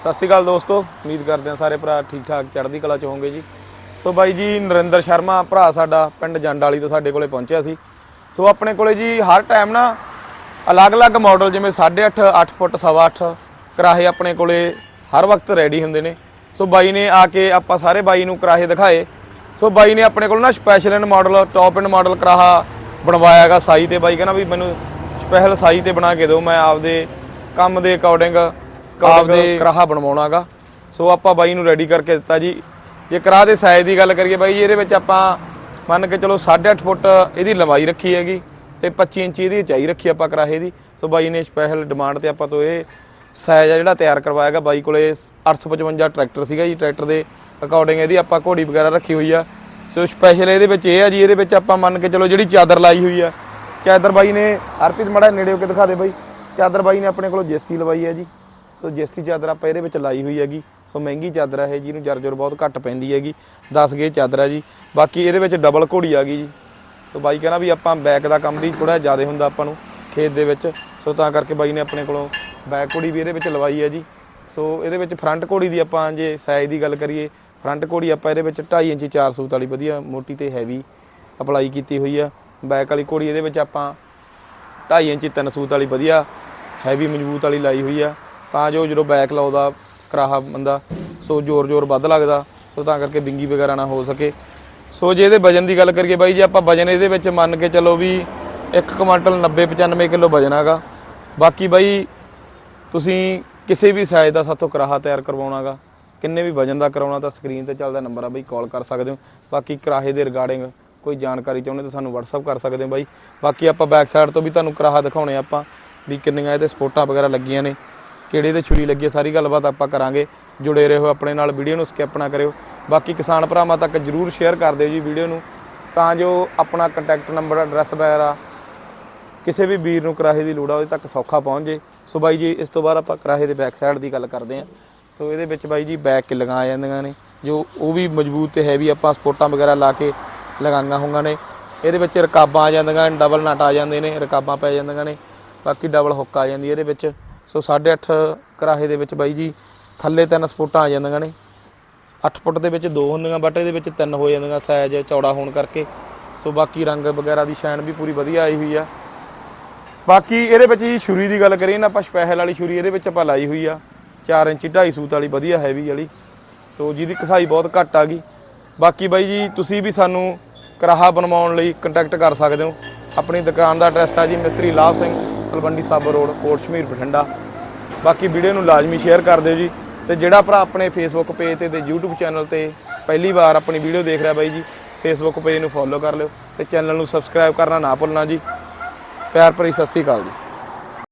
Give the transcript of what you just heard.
ਸਤਿ ਸ਼੍ਰੀ ਅਕਾਲ ਦੋਸਤੋ, ਉਮੀਦ ਕਰਦੇ ਹਾਂ ਸਾਰੇ ਭਰਾ ਠੀਕ ਠਾਕ ਚੜ੍ਹਦੀ ਕਲਾ ਚ ਹੋਵੋਗੇ ਜੀ। ਸੋ ਬਾਈ ਜੀ, ਨਰਿੰਦਰ ਸ਼ਰਮਾ, ਭਰਾ ਸਾਡਾ ਪਿੰਡ ਜੰਡ ਵਾਲੀ ਤੋਂ ਸਾਡੇ ਕੋਲੇ ਪਹੁੰਚਿਆ ਸੀ। ਸੋ ਆਪਣੇ ਕੋਲੇ ਜੀ ਹਰ ਟਾਈਮ ਨਾ ਅਲੱਗ-ਅਲੱਗ ਮਾਡਲ ਜਿਵੇਂ 8.5 8 ਫੁੱਟ, ਸਵਾ 8 ਕਰਾਹੇ ਆਪਣੇ ਕੋਲੇ ਹਰ ਵਕਤ ਰੈਡੀ ਹੁੰਦੇ ਨੇ। ਸੋ ਬਾਈ ਨੇ ਆ ਕੇ ਆਪਾਂ ਸਾਰੇ ਬਾਈ ਨੂੰ ਕਰਾਹੇ ਦਿਖਾਏ। ਸੋ ਬਾਈ ਨੇ ਆਪਣੇ ਕੋਲ ਨਾ ਸਪੈਸ਼ਲ ਇਨ ਮਾਡਲ ਟੌਪ ਇਨ ਮਾਡਲ ਕਰਾਹਾ ਬਣਵਾਇਆਗਾ ਸਾਈ ਤੇ। ਬਾਈ ਕਹਿੰਦਾ ਵੀ ਮੈਨੂੰ ਸਪੈਸ਼ਲ ਸਾਈ ਤੇ ਬਣਾ ਕੇ ਦਿਓ, ਮੈਂ ਆਪਦੇ ਕੰਮ ਦੇ ਅਕੋਰਡਿੰਗ ਆਪਦੇ ਕਰਾਹਾ ਬਣਵਾਉਣਾਗਾ। ਸੋ ਆਪਾਂ ਬਾਈ ਨੂੰ ਰੈਡੀ ਕਰਕੇ ਦਿੱਤਾ ਜੀ। ਜੇ ਕਰਾਹ ਦੇ ਸਾਈਜ਼ ਦੀ ਗੱਲ ਕਰੀਏ ਬਾਈ ਇਹਦੇ ਵਿੱਚ ਆਪਾਂ ਮੰਨ ਕੇ ਚਲੋ 8.5 ਫੁੱਟ ਇਹਦੀ ਲੰਬਾਈ ਰੱਖੀ ਹੈਗੀ ਤੇ 25 ਇੰਚ ਇਹਦੀ ਉਚਾਈ ਰੱਖੀ ਆਪਾਂ ਕਰਾਹੇ ਦੀ। ਸੋ ਬਾਈ ਨੇ ਸਪੈਸ਼ਲ ਡਿਮਾਂਡ ਤੇ ਆਪਾਂ ਤੋਂ ਇਹ ਸਾਈਜ਼ ਆ ਜਿਹੜਾ ਤਿਆਰ ਕਰਵਾਇਆਗਾ ਬਾਈ ਕੋਲੇ 855 ਟਰੈਕਟਰ ਸੀਗਾ ਜੀ। ਟਰੈਕਟਰ ਦੇ ਅਕੋਰਡਿੰਗ ਇਹਦੀ ਆਪਾਂ ਘੋੜੀ ਵਗੈਰਾ ਰੱਖੀ ਹੋਈ ਆ। ਸੋ ਸਪੈਸ਼ਲ ਇਹਦੇ ਵਿੱਚ ਇਹ ਆ ਜੀ। ਇਹਦੇ ਵਿੱਚ ਆਪਾਂ ਮੰਨ ਕੇ ਚਲੋ ਜਿਹੜੀ ਚਾਦਰ ਲਾਈ ਹੋਈ ਆ। ਚਾਦਰ ਬਾਈ ਨੇ ਹਰਪ੍ਰੀਤ ਮੜਾ ਨੇੜੇ ਹੋ ਕੇ ਦਿਖਾ ਦੇ ਬਾਈ। ਚਾਦਰ ਬਾਈ ਨੇ ਆਪਣੇ ਕੋਲੋਂ ਜੇਸਟੀ ਲਵਾਈ ਹੈ ਜੀ। ਸੋ ਜੇਸਟੀ ਚਾਦਰ ਆਪਾਂ ਇਹਦੇ ਵਿੱਚ ਲਾਈ ਹੋਈ ਹੈਗੀ। ਸੋ ਮਹਿੰਗੀ ਚਾਦਰ ਹੈ ਇਹ ਜਿਹਨੂੰ ਜਰਜਰ ਬਹੁਤ ਘੱਟ ਪੈਂਦੀ ਹੈਗੀ। 10 ਗੇ ਚਾਦਰ ਹੈ ਜੀ। ਬਾਕੀ ਇਹਦੇ ਵਿੱਚ ਡਬਲ ਘੋੜੀ ਆ ਗਈ ਜੀ। ਸੋ ਬਾਈ ਕਹਿੰਦਾ ਵੀ ਆਪਾਂ ਬੈਕ ਦਾ ਕੰਮ ਵੀ ਥੋੜਾ ਜ਼ਿਆਦਾ ਹੁੰਦਾ ਆਪਾਂ ਨੂੰ ਖੇਤ ਦੇ ਵਿੱਚ। ਸੋ ਤਾਂ ਕਰਕੇ ਬਾਈ ਨੇ ਆਪਣੇ ਕੋਲੋਂ ਬੈਕ ਘੋੜੀ ਵੀ ਇਹਦੇ ਵਿੱਚ ਲਵਾਈ ਹੈ ਜੀ। ਸੋ ਇਹਦੇ ਵਿੱਚ ਫਰੰਟ ਘੋੜੀ ਦੀ ਆਪਾਂ ਜੇ ਸਾਈਜ਼ ਦੀ ਗੱਲ ਕਰੀਏ ਫਰੰਟ ਘੋੜੀ ਆਪਾਂ ਇਹਦੇ ਵਿੱਚ 2.5 ਇੰਚੀ 4 ਸੂਤ ਵਾਲੀ ਵਧੀਆ ਮੋਟੀ ਤੇ ਹੈਵੀ ਅਪਲਾਈ ਕੀਤੀ ਹੋਈ ਆ। ਬੈਕ ਵਾਲੀ ਘੋੜੀ ਇਹਦੇ ਵਿੱਚ ਆਪਾਂ 2.5 ਇੰਚੀ 3 ਸੂਤ ਵਾਲੀ ਵਧੀਆ ਹੈਵੀ ਮਜ਼ਬੂਤ ਵਾਲੀ ਲਾਈ ਹੋਈ ਆ। ਤਾਂ ਜੋ ਜਦੋਂ ਬੈਕ ਲਾਉਦਾ ਕਰਾਹਾ ਬੰਦਾ, ਸੋ ਜ਼ੋਰ ਜ਼ੋਰ ਵੱਧ ਲੱਗਦਾ, ਸੋ ਤਾਂ ਕਰਕੇ ਬਿੰਗੀ ਵਗੈਰਾ ਨਾ ਹੋ ਸਕੇ। ਸੋ ਜੇ ਇਹਦੇ ਵਜਨ ਦੀ ਗੱਲ ਕਰੀਏ ਬਾਈ, ਜੇ ਆਪਾਂ ਵਜਨ ਇਹਦੇ ਵਿੱਚ ਮੰਨ ਕੇ ਚੱਲੋ ਵੀ 1 ਕੁਆਂਟਲ 90 95 ਕਿਲੋ ਵਜਨ ਹੈਗਾ, ਬਾਕੀ ਬਾਈ ਤੁਸੀਂ ਕਿਸੇ ਵੀ ਸਾਈਜ਼ ਦਾ ਸਾਥੋਂ ਕਰਾਹਾ ਤਿਆਰ ਕਰਵਾਉਣਾਗਾ ਕਿੰਨੇ ਵੀ ਵਜਨ ਦਾ ਕਰਾਉਣਾ ਤਾਂ ਸਕਰੀਨ ਤੇ ਚੱਲਦਾ ਨੰਬਰ ਆ ਬਾਈ ਕਾਲ ਕਰ ਸਕਦੇ ਹੋ। ਬਾਕੀ ਕਰਾਹੇ ਦੇ ਰਿਗਾਰਡਿੰਗ ਕੋਈ ਜਾਣਕਾਰੀ ਚਾਹੁੰਦੇ ਤਾਂ ਸਾਨੂੰ WhatsApp ਕਰ ਸਕਦੇ ਹੋ ਬਾਈ। ਬਾਕੀ ਆਪਾਂ ਬੈਕ ਸਾਈਡ ਤੋਂ ਵੀ ਤੁਹਾਨੂੰ ਕਰਾਹਾ ਦਿਖਾਉਣੇ ਆਪਾਂ, ਵੀ ਕਿੰਨੀਆਂ ਇਹਦੇ ਸਪੋਰਟਾਂ ਵਗੈਰਾ ਲੱਗੀਆਂ ਨੇ। ਕਿਹੜੇ ਦੇ ਛੁਰੀ ਲੱਗੀ ਸਾਰੀ ਗੱਲਬਾਤ ਆਪਾਂ ਕਰਾਂਗੇ। ਜੁੜੇ ਰਹੋ ਆਪਣੇ ਨਾਲ, ਵੀਡੀਓ ਨੂੰ ਸਕਿਪ ਨਾ ਕਰਿਓ। ਬਾਕੀ ਕਿਸਾਨ ਭਰਾਵਾਂ ਤੱਕ ਜਰੂਰ ਸ਼ੇਅਰ ਕਰ ਦਿਓ ਜੀ ਵੀਡੀਓ ਨੂੰ। ਤਾਂ ਜੋ ਆਪਣਾ ਕੰਟੈਕਟ ਨੰਬਰ ਐਡਰੈਸ ਵਗੈਰਾ ਕਿਸੇ ਵੀ ਵੀਰ ਨੂੰ ਕਰਾਹੇ ਦੀ ਲੋੜ ਆ, ਉਹਦੇ ਤੱਕ ਸੌਖਾ ਪਹੁੰਚ ਜੇ। ਸੋ ਬਾਈ ਜੀ, ਇਸ ਤੋਂ ਬਾਅਦ ਆਪਾਂ ਕਰਾਹੇ ਦੇ ਬੈਕ ਸਾਈਡ ਦੀ ਗੱਲ ਕਰਦੇ ਆਂ ਸੋ ਇਹਦੇ ਵਿੱਚ ਬਾਈ ਜੀ ਬੈਕ ਲਗਾ ਜਾਂਦੀਆਂ ਨੇ, ਜੋ ਉਹ ਵੀ ਮਜ਼ਬੂਤ ਤੇ ਹੈਵੀ ਆਪਾਂ ਸਪੋਰਟਾਂ ਵਗੈਰਾ ਲਾ ਕੇ ਲਗਾਈਆਂ ਹੋਈਆਂ ਨੇ। ਇਹਦੇ ਵਿੱਚ ਰਕਾਬਾਂ ਆ ਜਾਂਦੀਆਂ ਡਬਲ ਨਟ ਆ ਜਾਂਦੇ ਨੇ, ਰਕਾਬਾਂ ਪੈ ਜਾਂਦੀਆਂ ਨੇ। ਬਾਕੀ ਡਬਲ ਹੁੱਕ ਆ ਜਾਂਦੀ ਇਹਦੇ ਵਿੱਚ। ਸੋ 8.5 ਕਰਾਹੇ ਦੇ ਵਿੱਚ ਬਾਈ ਜੀ, ਥੱਲੇ ਤਿੰਨ ਸਪੋਰਟਾਂ ਆ ਜਾਂਦੀਆਂ ਨੇ। 8 ਫੁੱਟ ਦੇ ਵਿੱਚ ਦੋ ਹੁੰਦੀਆਂ, ਬਟ ਇਹਦੇ ਵਿੱਚ ਤਿੰਨ ਹੋ ਜਾਂਦੀਆਂ, ਸਾਈਜ਼ ਚੌੜਾ ਹੋਣ ਕਰਕੇ। ਸੋ ਬਾਕੀ ਰੰਗ ਵਗੈਰਾ ਦੀ ਸ਼ਾਈਨ ਵੀ ਪੂਰੀ ਵਧੀਆ ਆਈ ਹੋਈ ਆ। ਬਾਕੀ ਇਹਦੇ ਵਿੱਚ ਜੀ ਛੁਰੀ ਦੀ ਗੱਲ ਕਰੀਏ ਨਾ, ਆਪਾਂ ਸਪੈਸ਼ਲ ਵਾਲੀ ਛੁਰੀ ਇਹਦੇ ਵਿੱਚ ਆਪਾਂ ਲਾਈ ਹੋਈ ਆ। 4 ਇੰਚੀ 2.5 ਸੂਤ ਵਾਲੀ ਵਧੀਆ ਹੈਵੀ ਵਾਲੀ। ਸੋ ਜਿਹਦੀ ਕਸਾਈ ਬਹੁਤ ਘੱਟ ਆ ਗਈ। ਬਾਕੀ ਬਾਈ ਜੀ, ਤੁਸੀਂ ਵੀ ਸਾਨੂੰ ਕਰਾਹਾ ਬਣਵਾਉਣ ਲਈ ਕੰਟੈਕਟ ਕਰ ਸਕਦੇ ਹੋ। ਆਪਣੀ ਦੁਕਾਨ ਦਾ ਐਡਰੈਸ ਆ ਜੀ ਮਿਸਤਰੀ ਲਾਭ ਸਿੰਘ। ਤਲਵੰਡੀ ਸਾਬੋ ਰੋਡ, ਕੋਟ ਸ਼ਮੀਰ ਬਠਿੰਡਾ। ਬਾਕੀ ਵੀਡੀਓ ਨੂੰ ਲਾਜ਼ਮੀ ਸ਼ੇਅਰ ਕਰ ਦਿਓ ਜੀ। ਤੇ ਜਿਹੜਾ ਭਰਾ ਆਪਣੇ ਫੇਸਬੁੱਕ ਪੇਜ ਤੇ ਤੇ YouTube ਚੈਨਲ ਤੇ ਪਹਿਲੀ ਵਾਰ ਆਪਣੀ ਵੀਡੀਓ ਦੇਖ ਰਿਹਾ ਬਾਈ ਜੀ ਫੇਸਬੁੱਕ ਪੇਜ ਨੂੰ ਫੋਲੋ ਕਰ ਲਿਓ ਤੇ ਚੈਨਲ ਨੂੰ ਸਬਸਕ੍ਰਾਈਬ ਕਰਨਾ ਨਾ ਭੁੱਲਣਾ ਜੀ। ਪਿਆਰ ਭਰੀ ਸਤਿ ਸ੍ਰੀ ਅਕਾਲ ਜੀ।